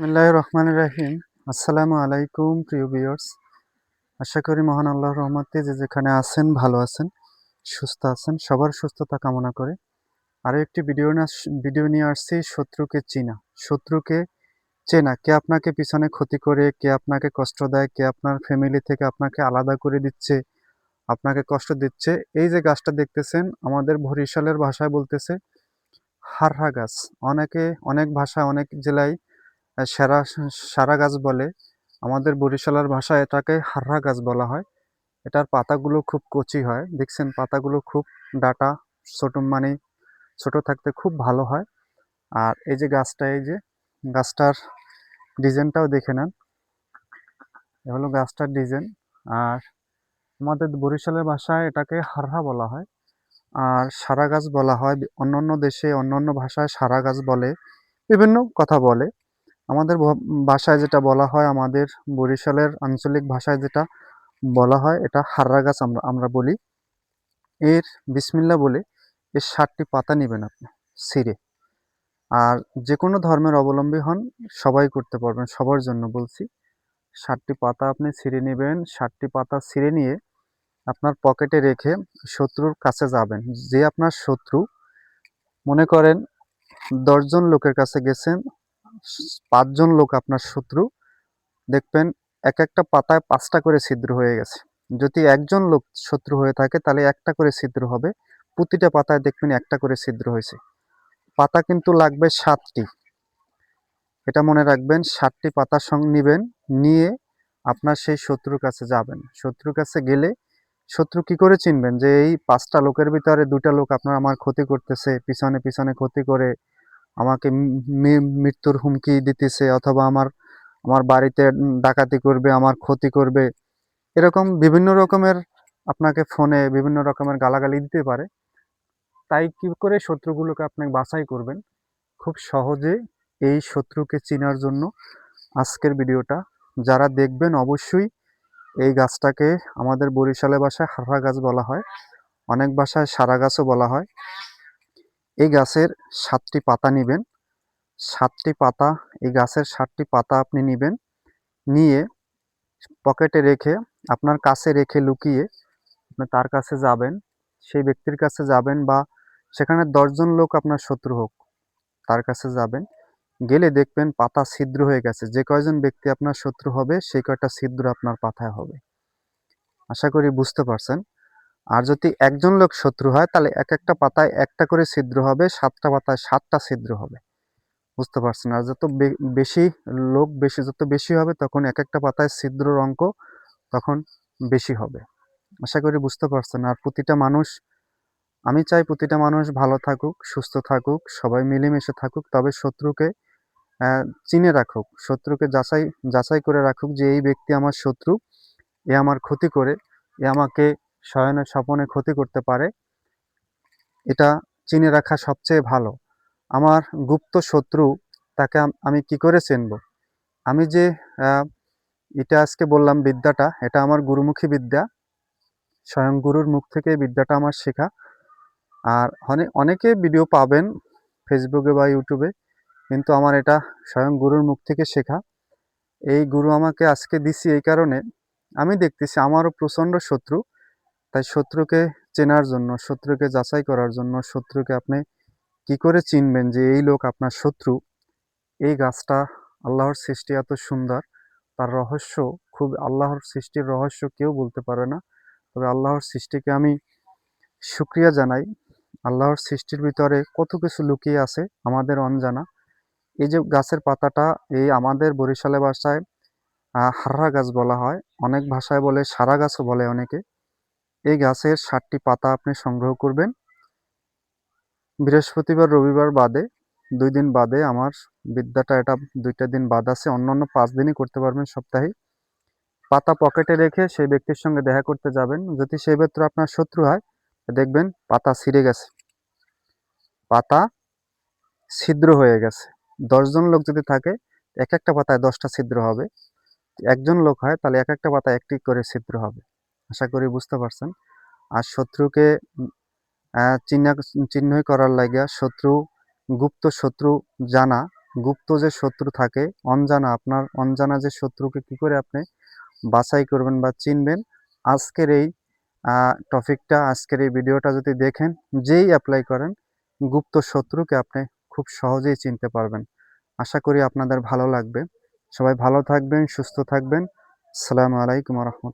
বিসমিল্লাহ রহমান রাহিম আসসালামু আলাইকুম, প্রিয় বিয়ার্স আশা করি মহান আল্লাহর রহমতে যে যেখানে আছেন, ভালো আছেন, সুস্থ আছেন, সবার সুস্থতা কামনা করে। আরও একটি ভিডিও না, ভিডিও নিয়ে আসছি, শত্রুকে চিনা। শত্রুকে চেনা। কে আপনাকে পিছনে ক্ষতি করে, কে আপনাকে কষ্ট দেয়, কে আপনার ফ্যামিলি থেকে আপনাকে আলাদা করে দিচ্ছে, আপনাকে কষ্ট দিচ্ছে, এই যে গাছটা দেখতেছেন, আমাদের বরিশালের ভাষায় বলতেছে হারহা গাছ। অনেকে অনেক ভাষা অনেক জেলায় সেরা সারা গাছ বলে। আমাদের বরিশালের ভাষায় এটাকে হারহা গাছ বলা হয়। এটার পাতাগুলো খুব কচি হয়। দেখছেন, পাতাগুলো খুব ডাটা, ছোট মানে ছোট থাকতে খুব ভালো হয়। আর এই যে গাছটা, এই যে গাছটার ডিজাইনটাও দেখে নেন। এ হলো গাছটার ডিজাইন। আর আমাদের বরিশালের ভাষায় এটাকে হারহা বলা হয়। আর সারা গাছ বলা হয়। অন্যান্য দেশে অন্যান্য ভাষায় সারা গাছ বলে। বিভিন্ন কথা বলে। আমাদের ভাষায় যেটা বলা হয়, আমাদের বরিশালের আঞ্চলিক ভাষায় যেটা বলা হয়, এটা হাররা গাছ আমরা আমরা বলি। এর বিসমিল্লা বলে এর ষাটটি পাতা নেবেন আপনি, ছিঁড়ে। আর যে কোনো ধর্মের অবলম্বী হন, সবাই করতে পারবেন, সবার জন্য বলছি। ষাটটি পাতা আপনি ছিঁড়ে নেবেন ষাটটি পাতা ছিঁড়ে নিয়ে আপনার পকেটে রেখে শত্রুর কাছে যাবেন। যে আপনার শত্রু, মনে করেন দশজন লোকের কাছে গেছেন পাঁচজন লোক আপনার শত্রু। দেখবেন এক একটা পাতায় পাঁচটা করে ছিদ্র হয়ে গেছে। যদি একজন লোক শত্রু হয়ে থাকে, তাহলে একটা করে ছিদ্র হবে। প্রতিটা পাতায় দেখবেন একটা করে ছিদ্র হয়েছে। পাতা কিন্তু লাগবে সাতটি। এটা মনে রাখবেন, সাতটি পাতা সঙ্গে নেবেন, নিয়ে আপনার সেই শত্রুর কাছে যাবেন। শত্রুর কাছে গেলে শত্রু কি করে চিনবেন যে এই পাঁচটা লোকের ভিতরে দুটা লোক আপনার আমার ক্ষতি করতেছে, পিছনে পিছনে ক্ষতি করে আমাকে মৃত্যুর হুমকি দিতেছে অথবা আমার আমার বাড়িতে ডাকাতি করবে, আমার ক্ষতি করবে। এরকম বিভিন্ন রকমের আপনাকে ফোনে বিভিন্ন রকমের গালাগালি দিতে পারে। তাই কি করে শত্রুগুলোকে আপনি বাছাই করবেন? খুব সহজে এই শত্রুকে চেনার জন্য আজকের ভিডিওটা। যারা দেখবেন অবশ্যই এই গাছটাকে আমাদের বরিশালে বাসায় হারহা গাছ বলা হয়। অনেক বাসায় সারা গাছও বলা হয়। এই গাছের সাতটি পাতা নেবেন। সাতটি পাতা, এই গাছের সাতটি পাতা আপনি নেবেন। নিয়ে পকেটে রেখে, আপনার কাছে রেখে লুকিয়ে আপনি তার কাছে যাবেন, সেই ব্যক্তির কাছে যাবেন বা সেখানে দশজন লোক আপনার শত্রু হোক, তার কাছে যাবেন। গেলে দেখবেন পাতা ছিদ্র হয়ে গেছে। যে কয়জন ব্যক্তি আপনার শত্রু হবে, সেই কয়টা ছিদ্র আপনার পাতায় হবে। আশা করি বুঝতে পারছেন। আর যদি একজন লোক শত্রু হয়, তাহলে এক একটা পাতায় একটা করে ছিদ্র হবে, সাতটা পাতায় সাতটা ছিদ্র হবে। বুঝতে পারছেন? আর যত বেশি লোক বেশি, যত বেশি হবে, তখন এক একটা পাতায় ছিদ্রর অঙ্ক তখন বেশি হবে। আশা করি বুঝতে পারছেন? আর প্রতিটা মানুষ, আমি চাই প্রতিটা মানুষ ভালো থাকুক, সুস্থ থাকুক, সবাই মিলেমিশে থাকুক, তবে শত্রুকে চিনে রাখুক। শত্রুকে যাচাই যাচাই করে রাখুক যে এই ব্যক্তি আমার শত্রু, এ আমার ক্ষতি করে, এ আমাকে শয়নে স্বপনে ক্ষতি করতে পারে। এটা চিনে রাখা সবচেয়ে ভালো। আমার গুপ্ত শত্রু তাকে আমি কি করে চিনব? আমি যে এটা আজকে বললাম বিদ্যাটা, এটা আমার গুরুমুখী বিদ্যা। স্বয়ং গুরুর মুখ থেকে বিদ্যাটা আমার শেখা। আর অনেকে ভিডিও পাবেন ফেসবুকে বা ইউটিউবে, কিন্তু আমার এটা স্বয়ং গুরুর মুখ থেকে শেখা। এই গুরু আমাকে আজকে দিছি এই কারণে, আমি দেখতেছি আমারও প্রচণ্ড শত্রু। তাই শত্রুকে চেনার জন্য, শত্রুকে যাচাই করার জন্য শত্রুকে আপনি কি করে চিনবেন যে এই লোক আপনার শত্রু? এই গাছটা আল্লাহর সৃষ্টি এত সুন্দর, তার রহস্য খুব, আল্লাহর সৃষ্টির রহস্য কেউ বলতে পারে না। তবে আল্লাহর সৃষ্টিকে আমি শুক্রিয়া জানাই। আল্লাহর সৃষ্টির ভিতরে কত কিছু লুকিয়ে আছে আমাদের অনজানা। এই যে গাছের পাতাটা, এই আমাদের বরিশালে ভাষায় হাররা গাছ বলা হয়। অনেক ভাষায় বলে সারা গাছও বলে অনেকে। এই গাছের ষাটটি পাতা আপনি সংগ্রহ করবেন। বৃহস্পতিবার, রবিবার বাদে দুই দিন বাদে আমার বিদ্যাটা এটা দুইটা দিন বাদ আছে। অন্য অন্য পাঁচ দিনই করতে পারবেন সপ্তাহে। পাতা পকেটে রেখে সেই ব্যক্তির সঙ্গে দেখা করতে যাবেন। যদি সেই ব্যক্তি আপনার শত্রু হয়, দেখবেন পাতা ছিঁড়ে গেছে। পাতা ছিদ্র হয়ে গেছে। দশজন লোক যদি থাকে, এক একটা পাতায় দশটা ছিদ্র হবে। একজন লোক হয়, তাহলে এক একটা পাতায় একটি করে ছিদ্র হবে। আশা করি বুঝতে পারছেন। আর শত্রুকে চিহ্ন, চিহ্নই করার লাগিয়া শত্রু, গুপ্ত শত্রু জানা, গুপ্ত যে শত্রু থাকে, অনজানা, আপনার অনজানা যে শত্রুকে কি করে আপনি বাছাই করবেন বা চিনবেন, আজকের এই টপিকটা, আজকের এই ভিডিওটা যদি দেখেন, যেই অ্যাপ্লাই করেন, গুপ্ত শত্রুকে আপনি খুব সহজেই চিনতে পারবেন। আশা করি আপনাদের ভালো লাগবে। সবাই ভালো থাকবেন, সুস্থ থাকবেন। আসসালামু আলাইকুম রহমতুল্লাহ।